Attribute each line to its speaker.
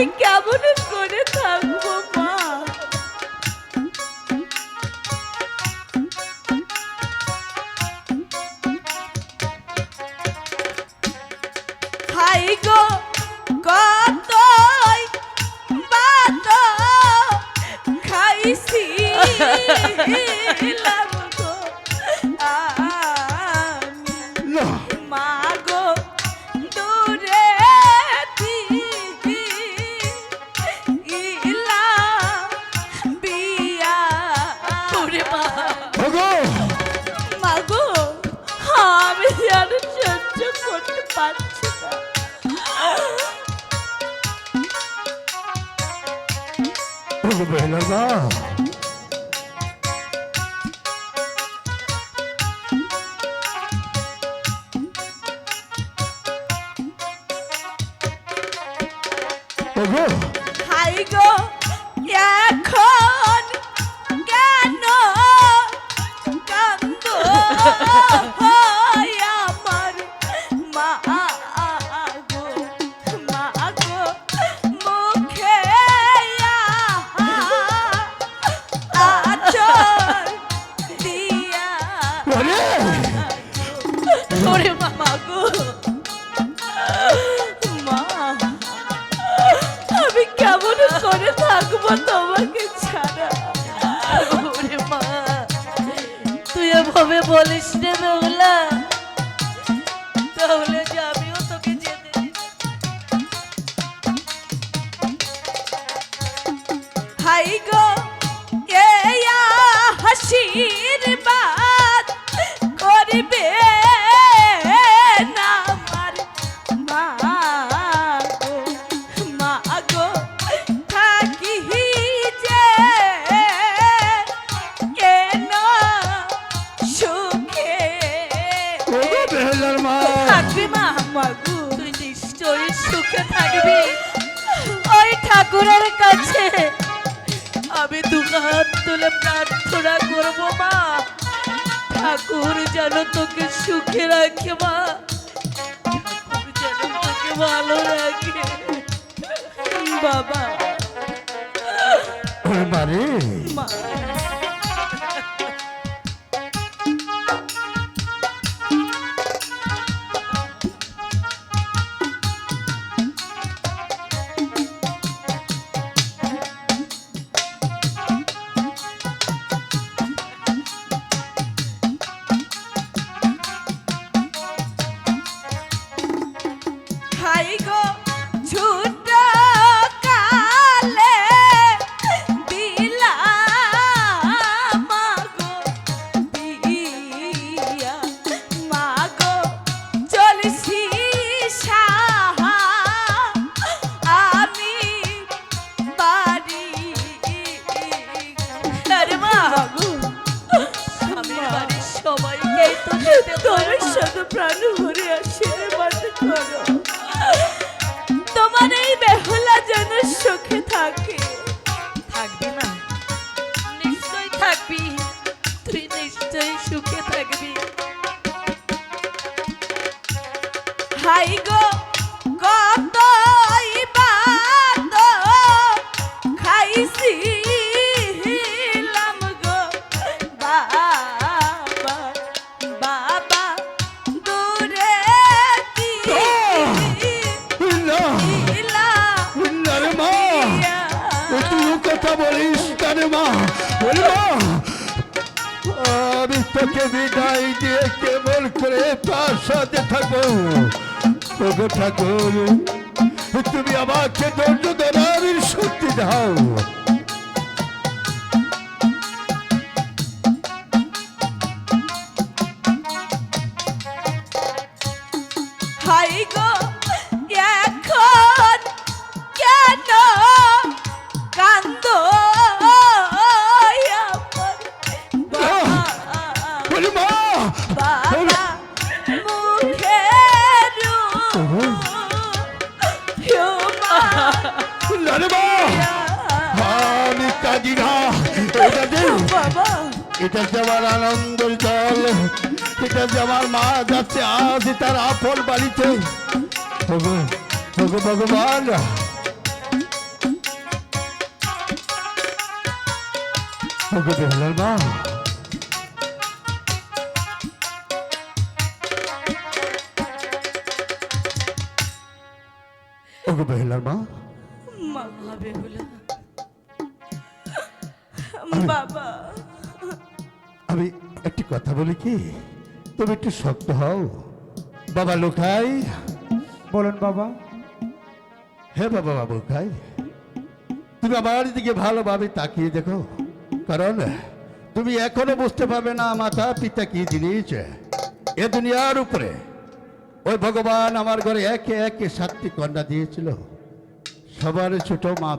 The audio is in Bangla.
Speaker 1: আমি কেমন পারছি না
Speaker 2: বেলা
Speaker 1: হাই গো।
Speaker 2: ওরে
Speaker 1: মামা গো। মা, আমি কেমন করে থাকব তোমাকে ছাড়া? ওরে মা, তুই এভাবে বলিস রে মেঘলা তাহলে যে আমিও। হাই গো থাকবি মা তুই নিশ্চয়ই সুখে থাকবি। ওই ঠাকুরের কাছে আমি দু হাত তুলে প্রার্থনা করব মা। ঠাকুর যেন তোকে সুখে রাখে মা। ঠাকুর যেন তোকে ভালো রাখে। বাবা। মা। প্রাণ ভরে আশীর্বাদ করো। তোমার এই বেহুলা যেন সুখে থাকে। থাকবি না নিশ্চয়ই থাকবি। তুই নিশ্চয়ই সুখে থাকবি। হাই গো বাত খাইছি।
Speaker 2: কথা বলিস কেন মা? বলি মা, আমি তোকে বিদায় দিয়ে কেবল করে তার সাথে থাকো তোকে থাকো তুমি আমাকে ধৈর্য ধরার শক্তি দাও। এটা আমার আনন্দের জল এটা আমার মা যাচ্ছে আজ তার আপন বাড়িতে ভগবান ভগবান ওগো বেহুলার মা? মা
Speaker 1: বেহুলা। বাবা।
Speaker 2: আমি একটি কথা বলি কি? তুমি একটু শক্ত হও। বাবা লোকাই।
Speaker 3: বলুন বাবা।
Speaker 2: হে বাবা বাবু খাই তুমি আমার দিকে ভালোভাবে তাকিয়ে দেখো। কারণ তুমি এখনও বুঝতে পারবে না মাতা পিতা কি জিনিস। এ দুনিয়ার উপরে ওই ভগবান আমার ঘরে একে একে সাতটি কন্যা দিয়েছিল। সবার ছোট মা